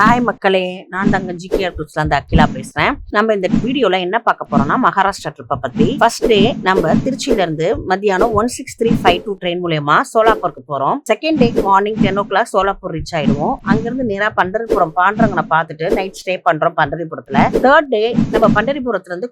Hi மக்களே நான் தங்க கேஆர் குரூப்ஸ்ல இருந்து அகிலா பேசுறேன். நம்ம இந்த வீடியோல என்ன பார்க்க போறோம்னா மகாராஷ்டிரா ட்ரிப்பை பத்தி. ஃபர்ஸ்ட் டே நம்ம திருச்சியில இருந்து மத்தியானம் one six three five two train மூலயமா சோலாப்பூருக்கு போறோம். Second day morning ten o'clock Solapur reach ஆயிடுவோம். அங்கிருந்து நேரா பண்டரிபுரம் பாண்டரங்கனை பார்த்துட்டு நைட் ஸ்டே பண்றோம் பண்டரிபுரத்துல. தேர்ட் டே நம்ம பண்டரிபுரத்துல இருந்து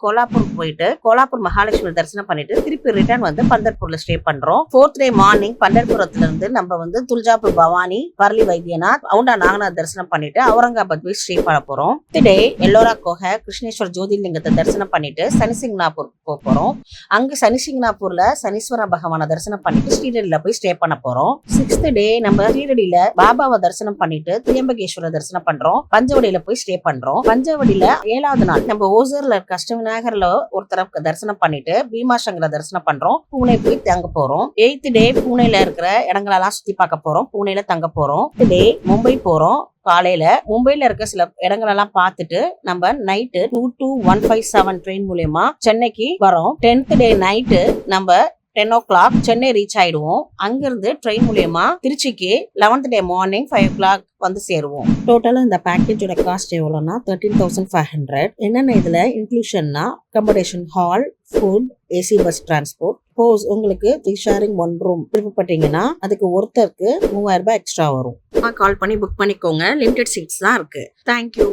போயிட்டு கோலாப்பூர் மகாலட்சுமி தரிசனம் பண்ணிட்டு திருப்பி ரிட்டர்ன் வந்து பண்டர்பூரில் ஸ்டே பண்றோம். ஃபோர்த் டே மார்னிங் பண்டர்புரத்துல இருந்து நம்ம வந்து துல்ஜாபூர் பவானி பர்லி வைத்தியநாத் அவுண்டா நாகநாத் தரிசனம் பண்ணிட்டு அவுரங்காபாத் போய் ஸ்டே பண்ண போறோம். டே எல்லோரா கோகை கிருஷ்ணேஸ்வர் ஜோதிர்லிங்கத்தை தரிசனம் பண்ணிட்டு சனிசிங்னாப்பூர் போக போறோம். அங்க சனிசிங்னாப்பூர்ல சனீஸ்வர பகவானை தரிசனம் பண்ணிட்டு ஸ்ரீரடியில போய் ஸ்டே பண்ண போறோம். சிக்ஸ்த் டே நம்ம ஸ்ரீரடியில பாபாவை தரிசனம் பண்ணிட்டு திரியம்பகேஸ்வர தரிசனம் பண்றோம். பஞ்சவடியில போய் ஸ்டே பண்றோம். பஞ்சவடியில ஏழாவது நாள் நம்ம ஓசூர்ல இருக்க அஷ்டவிநாயகர்ல ஒருத்தர தரிசனம் பண்ணிட்டு பீமாசங்கர தரிசனம் பண்றோம். பூனே போய் தங்க போறோம். எயித்து டே பூனேல இருக்கிற இடங்களெல்லாம் சுத்தி பார்க்க போறோம். பூனேல தங்க போறோம். டே மும்பை போறோம். காலையில மும்பைல இருக்க சில இடங்களெல்லாம் பார்த்துட்டு நம்ம night two two one five seven train மூலயமா சென்னைக்கு வரோம். டென்த் டே நைட்டு நம்ம ten o'clock Chennai reach ஆயிடுவோம். அங்கிருந்து ட்ரெயின் மூலியமா திருச்சிக்கு eleventh day morning five o'clock வந்து சேருவோம். டோட்டலாக இந்த பேக்கேஜோட காஸ்ட் எவ்வளோனா தேர்ட்டீன் தௌசண்ட் ஃபைவ் ஹண்ட்ரட் என்னென்ன இதில் இன்க்ளூஷன்னா accommodation hall food AC bus transport suppose உங்களுக்கு த்ரீ ஷேரிங் ஒன் ரூம் விருப்பப்பட்டீங்கன்னா அதுக்கு ஒருத்தருக்கு மூவாயிரம் ரூபாய் எக்ஸ்ட்ரா வரும். கால் பண்ணி புக் பண்ணிக்கோங்க. லிமிடெட் சீட்ஸ் தான் இருக்கு. தேங்க்யூ